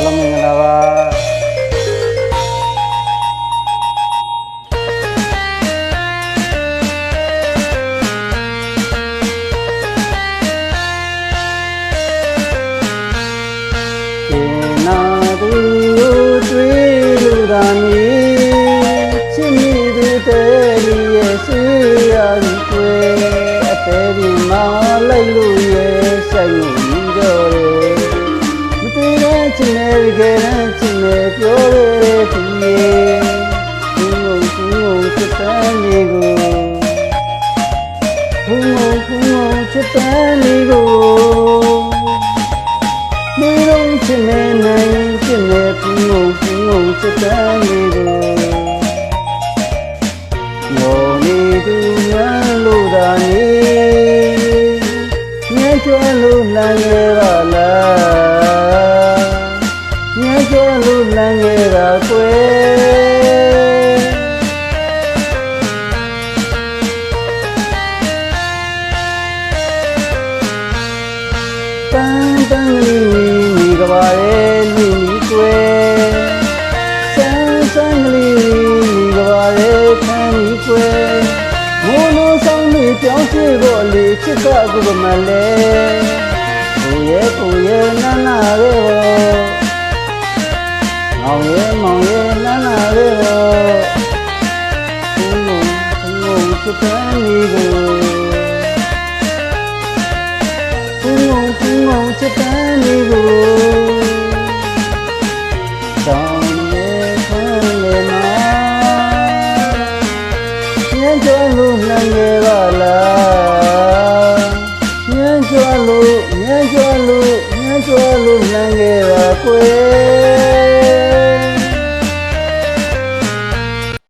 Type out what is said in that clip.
အားလုံးမင်္ဂလာပါကျေနာသူတွေ့လူသာမီချစ်မိသူတဲ့လူရဲ့ဆွေရည်တွေ့အသေးဒီမှာလိုက်လို့ရဲ့ဆက်ယူကြရဲ ချင်တဲ့ကယ်နဲ့ချင်တဲ့ပြောရတဲ့သူရဲ့ဘုံဘုံဘုံဘုံစတဲ့နေကိုဘုံဘုံဘုံဘုံစတဲ့နေကိုမေရုံးချင်နေနိုင်ချင်နေဖူးငုံဖူးငုံစတန်းလေးကိုမော်နေသူများလို့သာနေညကျွမ်းလို့လမ်းခဲ့ပါလားည ကျွမ်းလို့လမ်းခဲ့တာကွယ်တန်တန်လေးမိကပါရဲ့လူကြီးကွယ်ဆန်းဆန်းကလေးမိကပါရဲ့ခန်းကြီးကွယ်မိုးလို့ဆောင်လေးပြောင်းရွှေ့ဖို့လေးချစ်ကကုကမလဲကိုရဲ့ကိုရဲ့နာနာရဲ့ ချစ်တဲ့လေးကိုဘုံဘုံဘုံဘုံချစ်တဲ့လေးကိုတောင်းနေခံနေမှာညံ့ကြလို့နှံနေပါလားညံ့ကြလို့ညံ့ကြလို့ညံ့ကြလို့နှံနေပါကွယ်